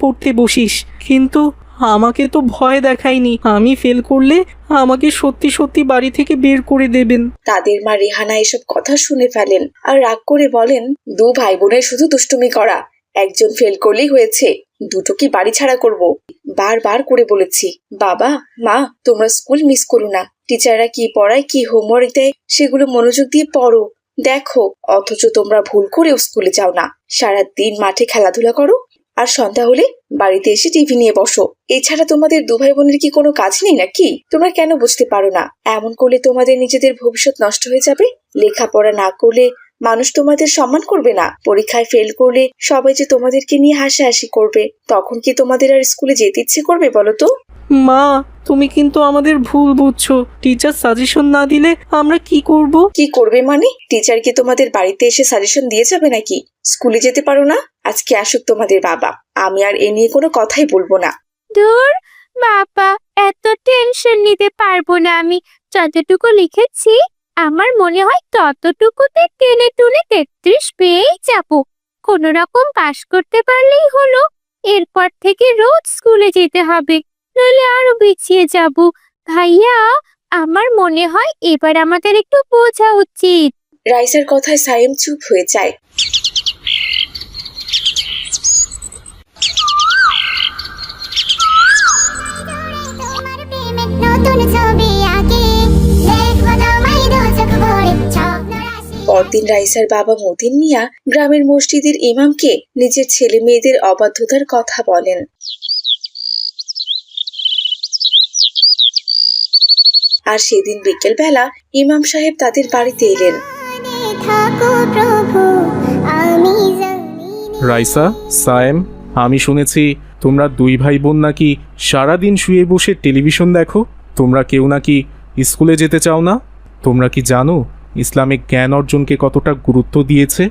পড়তে বসিস। কিন্তু আমাকে তো ভয় দেখায়নি। আমি ফেল করলে আমাকে সত্যি সত্যি বাড়ি থেকে বের করে দেবেন। তাদের মা রেহানা এসব কথা শুনে ফেলেন আর রাগ করে বলেন, দু ভাই বোনের শুধু দুষ্টুমি করা। একজন ফেল করলেই হয়েছে। দুটো কি বাড়ি ছাড়া করব? বারবার করে বলেছি, বাবা, মা, তোমরা স্কুল মিস করো না। টিচাররা কি পড়ায়, কি হোমওয়ার্ক দেয়, সেগুলো মনোযোগ দিয়ে পড়ো। দেখো, অথচ তোমরা ভুল করেও স্কুলে যাও না। সারা দিন মাঠে খেলাধুলা করো আর সন্ধ্যা হলে বাড়িতে এসে টিভি নিয়ে বসো। এছাড়া তোমাদের দু ভাই বোনের কি কোনো কাজ নেই নাকি? তোমরা কেন বুঝতে পারো না? এমন করলে তোমাদের নিজেদের ভবিষ্যৎ নষ্ট হয়ে যাবে? লেখাপড়া না করলে মানুষ তোমাদের সম্মান করবে না? পরীক্ষায় ফেল করলে সবাই যে তোমাদেরকে নিয়ে হাসাহাসি করবে তখন কি তোমাদের আর স্কুলে যেতে ইচ্ছে করবে বলো তো? মা তুমি কিন্তু আমাদের ভুল বুঝছ। টিচার সাজেশন না দিলে আমরা কি করব? কি করবে মানে? টিচার কি তোমাদের বাড়িতে এসে সাজেশন দিয়ে যাবে নাকি? স্কুলে যেতে পারো না? আজকে আসুক তোমাদের বাবা। আমি আর এ নিয়ে কোনো কথাই বলব না। দূর বাবা এত টেনশন নিতে পারব না আমি। যতটুকু লিখেছি আমার মনে হয় ততটুকুতে টেনে টুনে তেত্রিশ পেয়েই যাব। কোনো রকম পাশ করতে পারলেই হলো। এরপর থেকে রোজ স্কুলে যেতে হবে নইলে আরও পিছিয়ে যাব। ভাইয়া আমার মনে হয় এবার আমাদের একটু বোঝা উচিত। রাইসার কথায় সাইম চুপ হয়ে যায়। পরদিন রাইসার বাবা মতিন মিয়া গ্রামের মসজিদের ইমামকে নিজের ছেলে মেয়েদের অবাধ্যতার কথা বলেন। আর সেদিন বিকেলবেলা ইমাম সাহেব তাদের বাড়িতে এলেন। রাইসা, সায়েম, আমি শুনেছি তোমরা দুই ভাই বোন নাকি সারাদিন শুয়ে বসে টেলিভিশন দেখো। তোমরা কেউ নাকি স্কুলে যেতে চাও না? তোমরা কি জানো ইসলামিক জ্ঞান অর্জনকে কতটা গুরুত্ব দিয়েছে?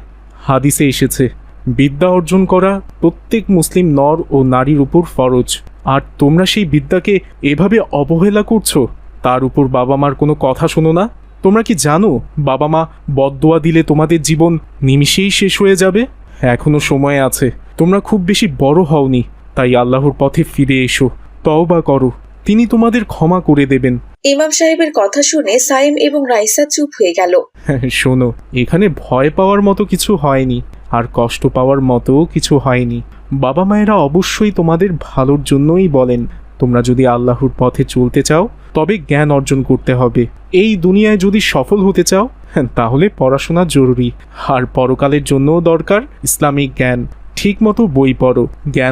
হাদিসে এসেছে, বিদ্যা অর্জন করা প্রত্যেক মুসলিম নর ও নারীর উপর ফরজ। আর তোমরা সেই বিদ্যাকে এভাবে অবহেলা করছ? তার উপর বাবা মার কোনো কথা শোনো না? তোমরা কি জানো বাবা মা বদদোয়া দিলে তোমাদের জীবন নিমিষেই শেষ হয়ে যাবে? এখনও সময় আছে, তোমরা খুব বেশি বড় হওনি, তাই আল্লাহর পথে ফিরে এসো, তওবা করো। তিনি তোমাদের ক্ষমা করে দেবেন। ইমাম সাহেবের কথা শুনে সাইম এবং রাইসা চুপ হয়ে গেল। শোনো, এখানে ভয় পাওয়ার মতো কিছু হয়নি, আর কষ্ট পাওয়ার মতো কিছু হয়নি। বাবা মায়েরা অবশ্যই তোমাদের ভালোর জন্যই বলেন, তোমরা যদি আল্লাহর পথে চলতে চাও, তবে জ্ঞান অর্জন করতে হবে। এই দুনিয়ায় যদি সফল হতে চাও, তাহলে পড়াশোনা জরুরি, আর পরকালের জন্যও দরকার ইসলামিক জ্ঞান। ঠিকমতো বই পড়ো, জ্ঞান